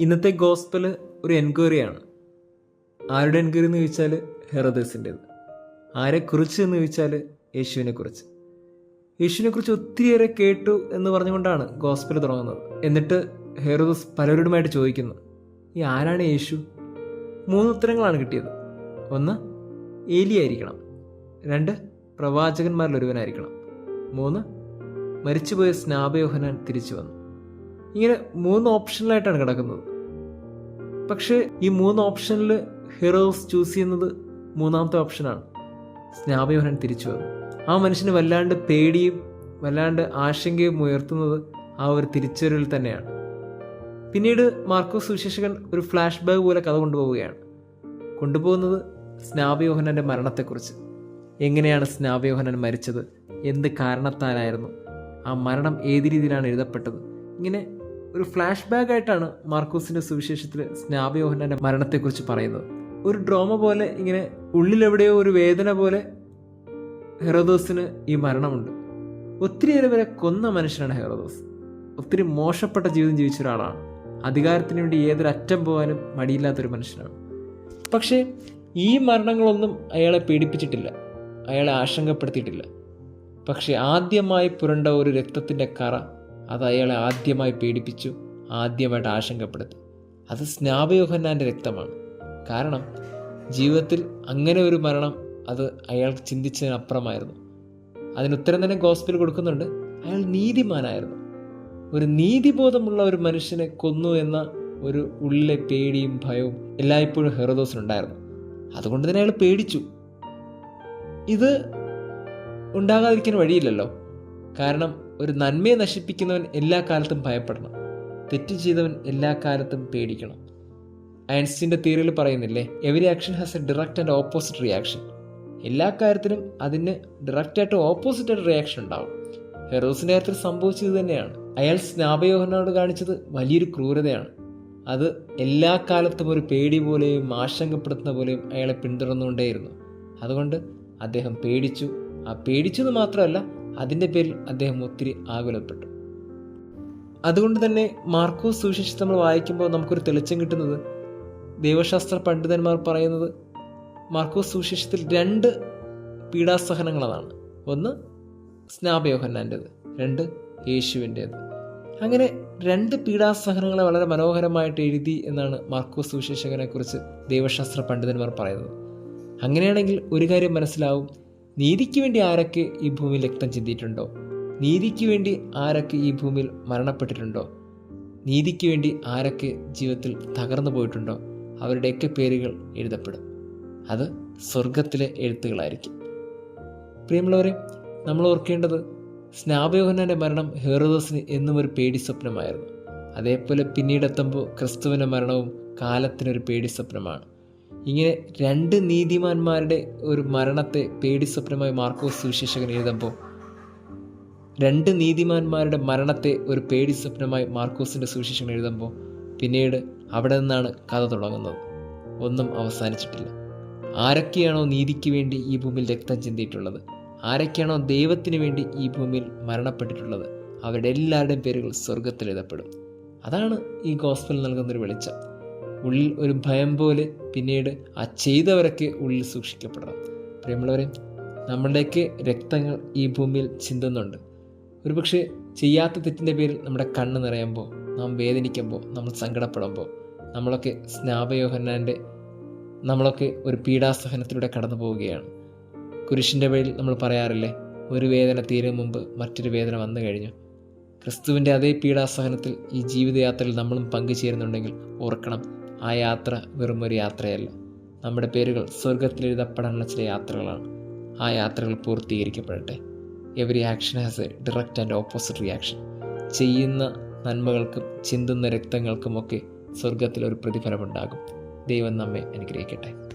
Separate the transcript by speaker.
Speaker 1: ഇന്നത്തെ ഗോസ്പൽ ഒരു എൻക്വയറിയാണ്. ആരുടെ എൻക്വയറി എന്ന് ചോദിച്ചാൽ ആരെ കുറിച്ച് എന്ന് ചോദിച്ചാൽ യേശുവിനെ കുറിച്ച്. യേശുവിനെ കുറിച്ച് ഒത്തിരിയേറെ കേട്ടു എന്ന് പറഞ്ഞുകൊണ്ടാണ് ഗോസ്പൽ തുടങ്ങുന്നത്. എന്നിട്ട് ഹെറോദസ് പലരോടുമായിട്ട് ചോദിക്കുന്നു ഈ ആരാണ് യേശു? മൂന്ന് ഉത്തരങ്ങളാണ് കിട്ടിയത്. ഒന്ന് ഏലിയായിരിക്കണം രണ്ട് പ്രവാചകന്മാരിൽ ഒരുവനായിരിക്കണം. മൂന്ന് മരിച്ചുപോയ സ്നാപയോഹനാൻ തിരിച്ചു വന്നു. ഇങ്ങനെ മൂന്ന് ഓപ്ഷനിലായിട്ടാണ് കിടക്കുന്നത്. പക്ഷേ ഈ മൂന്ന് ഓപ്ഷനിൽ ഹീറോസ് ചൂസ് ചെയ്യുന്നത് മൂന്നാമത്തെ ഓപ്ഷനാണ്. സ്നാപയോഹനൻ തിരിച്ചു വന്നു. ആ മനുഷ്യന് വല്ലാണ്ട് പേടിയും വല്ലാണ്ട് ആശങ്കയും ഉയർത്തുന്നത് ആ ഒരു തിരിച്ചുവരവിൽ തന്നെയാണ്. പിന്നീട് മാർക്കോ സുവിശേഷകൻ ഒരു ഫ്ലാഷ് ബാഗ് പോലെ കഥ കൊണ്ടുപോവുകയാണ്. കൊണ്ടുപോകുന്നത് സ്നാപയോഹനന്റെ മരണത്തെക്കുറിച്ച്. എങ്ങനെയാണ് സ്നാപയോഹനൻ മരിച്ചത്? എന്ത് കാരണത്താലായിരുന്നു? ആ മരണം ഏത് രീതിയിലാണ് എഴുതപ്പെട്ടത്? ഇങ്ങനെ ഒരു ഫ്ലാഷ് ബാക്ക് ആയിട്ടാണ് മാർക്കോസിന്റെ സുവിശേഷത്തിൽ സ്നാപയോഹനന്റെ മരണത്തെക്കുറിച്ച് പറയുന്നത്. ഒരു ഡ്രോമ പോലെ ഇങ്ങനെ ഉള്ളിലെവിടെയോ ഒരു വേദന പോലെ ഹെറോദോസിന് ഈ മരണമുണ്ട്. ഒത്തിരിയേറെ വരെ കൊന്ന മനുഷ്യനാണ് ഹെറോദോസ്. ഒത്തിരി മോശപ്പെട്ട ജീവിതം ജീവിച്ച ഒരാളാണ്. അധികാരത്തിന് വേണ്ടി ഏതൊരു അറ്റം പോകാനും മടിയില്ലാത്തൊരു മനുഷ്യനാണ്. പക്ഷേ ഈ മരണങ്ങളൊന്നും അയാളെ പീഡിപ്പിച്ചിട്ടില്ല. അയാളെ ആശങ്കപ്പെടുത്തിയിട്ടില്ല. പക്ഷെ ആദ്യമായി പുരണ്ട ഒരു രക്തത്തിന്റെ കറ അത് അയാളെ ആദ്യമായി പീഡിപ്പിച്ചു ആദ്യമായിട്ട് ആശങ്കപ്പെടുത്തി. അത് സ്നാപയോഹന്നാന്റെ രക്തമാണ്. കാരണം ജീവിതത്തിൽ അങ്ങനെ ഒരു മരണം അത് അയാൾ ചിന്തിച്ചതിനപ്പുറമായിരുന്നു. അതിന് ഉത്തരം തന്നെ ഗോസ്പിൽ കൊടുക്കുന്നുണ്ട് അയാൾ നീതിമാനായിരുന്നു. ഒരു നീതിബോധമുള്ള ഒരു മനുഷ്യനെ കൊന്നു എന്ന ഒരു ഉള്ളിലെ പേടിയും ഭയവും എല്ലായ്പ്പോഴും ഹെറോദോസിനുണ്ടായിരുന്നു അതുകൊണ്ട് തന്നെ അയാൾ പേടിച്ചു. ഇത് ഉണ്ടാകാതിരിക്കാൻ വഴിയില്ലല്ലോ. കാരണം ഒരു നന്മയെ നശിപ്പിക്കുന്നവൻ എല്ലാ കാലത്തും ഭയപ്പെടണം. തെറ്റ് ചെയ്തവൻ എല്ലാ കാലത്തും പേടിക്കണം. ഐൻസ്റ്റീന്റെ തിയറിയിൽ പറയുന്നില്ലേ every action has a direct and opposite reaction എല്ലാ കാര്യത്തിനും അതിന് ഡയറക്റ്റ് ആയിട്ട് ഓപ്പോസിറ്റ് ആയിട്ട് റിയാക്ഷൻ ഉണ്ടാവും. ഹെറോസിന്റെ കാര്യത്തിൽ സംഭവിച്ചത് തന്നെയാണ്. അയാൾ സ്നാപയോഹനോട് കാണിച്ചത് വലിയൊരു ക്രൂരതയാണ്. അത് എല്ലാ കാലത്തും ഒരു പേടി പോലെയും ആശങ്കപ്പെടുത്തുന്ന പോലെയും അയാളെ പിന്തുടർന്നുകൊണ്ടേയിരുന്നു. അതുകൊണ്ട് അദ്ദേഹം പേടിച്ചു. ആ പേടിച്ചത് മാത്രമല്ല അതിന്റെ പേരിൽ അദ്ദേഹം ഒത്തിരി ആകുലപ്പെട്ടു. അതുകൊണ്ട് തന്നെ മാർക്കോസ് സുവിശേഷം നമ്മൾ വായിക്കുമ്പോൾ നമുക്കൊരു തെളിച്ചം കിട്ടുന്നത് ദൈവശാസ്ത്ര പണ്ഡിതന്മാർ പറയുന്നത് മാർക്കോസ് സുവിശേഷത്തിൽ രണ്ട് പീഡാസഹനങ്ങളതാണ് ഒന്ന് സ്നാപയോഹന്നാന്റെത് രണ്ട് യേശുവിന്റേത്. അങ്ങനെ രണ്ട് പീഡാസഹനങ്ങളെ വളരെ മനോഹരമായിട്ട് എഴുതി എന്നാണ് മാർക്കോസ് സുവിശേഷകനെക്കുറിച്ച് ദൈവശാസ്ത്ര പണ്ഡിതന്മാർ പറയുന്നത്. അങ്ങനെയാണെങ്കിൽ ഒരു കാര്യം മനസ്സിലാവും. നീതിക്ക് വേണ്ടി ആരൊക്കെ ഈ ഭൂമിയിൽ രക്തം ചിന്തിയിട്ടുണ്ടോ? നീതിക്ക് വേണ്ടി ആരൊക്കെ ഈ ഭൂമിയിൽ മരണപ്പെട്ടിട്ടുണ്ടോ? നീതിക്ക് വേണ്ടി ആരൊക്കെ ജീവിതത്തിൽ തകർന്നു പോയിട്ടുണ്ടോ? അവരുടെയൊക്കെ പേരുകൾ എഴുതപ്പെടും. അത് സ്വർഗത്തിലെ എഴുത്തുകളായിരിക്കും. പ്രിയമുള്ളവരെ നമ്മൾ ഓർക്കേണ്ടത് സ്നാപയോഹനന്റെ മരണം ഹെറോദസിന് എന്നും ഒരു പേടി സ്വപ്നമായിരുന്നു. അതേപോലെ പിന്നീടെത്തുമ്പോൾ ക്രിസ്തുവിന്റെ മരണവും കാലത്തിനൊരു പേടി സ്വപ്നമാണ്. ഇങ്ങനെ രണ്ട് നീതിമാന്മാരുടെ ഒരു മരണത്തെ പേടി സ്വപ്നമായി മാർക്കോസ് സുവിശേഷകൻ എഴുതുമ്പോൾ രണ്ട് നീതിമാന്മാരുടെ മരണത്തെ ഒരു പേടി സ്വപ്നമായി മാർക്കോസിന്റെ സുവിശേഷകൻ എഴുതുമ്പോൾ പിന്നീട് അവിടെ നിന്നാണ് കഥ തുടങ്ങുന്നത്. ഒന്നും അവസാനിച്ചിട്ടില്ല. ആരൊക്കെയാണോ നീതിക്ക് വേണ്ടി ഈ ഭൂമിയിൽ രക്തം ചിന്തിയിട്ടുള്ളത്? ആരൊക്കെയാണോ ദൈവത്തിന് വേണ്ടി ഈ ഭൂമിയിൽ മരണപ്പെട്ടിട്ടുള്ളത്? അവരുടെ എല്ലാവരുടെയും പേരുകൾ സ്വർഗത്തിൽ എഴുതപ്പെടും. അതാണ് ഈ ഗോസ്പൽ നൽകുന്നൊരു വെളിച്ചം. ഉള്ളിൽ ഒരു ഭയം പോലെ പിന്നീട് ആ ചെയ്തവരൊക്കെ ഉള്ളിൽ സൂക്ഷിക്കപ്പെടണം. പ്രിയമുള്ളവരെ നമ്മളുടെയൊക്കെ രക്തങ്ങൾ ഈ ഭൂമിയിൽ ചിന്തുന്നുണ്ട്. ഒരുപക്ഷെ ചെയ്യാത്ത തെറ്റിന്റെ പേരിൽ നമ്മുടെ കണ്ണ് നിറയുമ്പോൾ നാം വേദനിക്കുമ്പോൾ നമ്മൾ സങ്കടപ്പെടുമ്പോൾ നമ്മളൊക്കെ സ്നാപയോഹന്നാന്റെ നമ്മളൊക്കെ ഒരു പീഡാസഹനത്തിലൂടെ കടന്നു പോവുകയാണ്. കുരിശിന്റെ വഴിയിൽ നമ്മൾ പറയാറില്ലേ ഒരു വേദന തീരും മുമ്പ് മറ്റൊരു വേദന വന്നു കഴിഞ്ഞു. ക്രിസ്തുവിന്റെ അതേ പീഡാസഹനത്തിൽ ഈ ജീവിതയാത്രയിൽ നമ്മളും പങ്കുചേരുന്നുണ്ടെങ്കിൽ ഓർക്കണം ആ യാത്ര വെറും ഒരു യാത്രയല്ല. നമ്മുടെ പേരുകൾ സ്വർഗത്തിൽ എഴുതപ്പെടാനുള്ള ചില യാത്രകളാണ്. ആ യാത്രകൾ പൂർത്തീകരിക്കപ്പെടട്ടെ. Every action has a direct and opposite reaction ചെയ്യുന്ന നന്മകൾക്കും ചിന്തുന്ന രക്തങ്ങൾക്കുമൊക്കെ സ്വർഗത്തിൽ ഒരു പ്രതിഫലമുണ്ടാകും. ദൈവം നമ്മെ അനുഗ്രഹിക്കട്ടെ.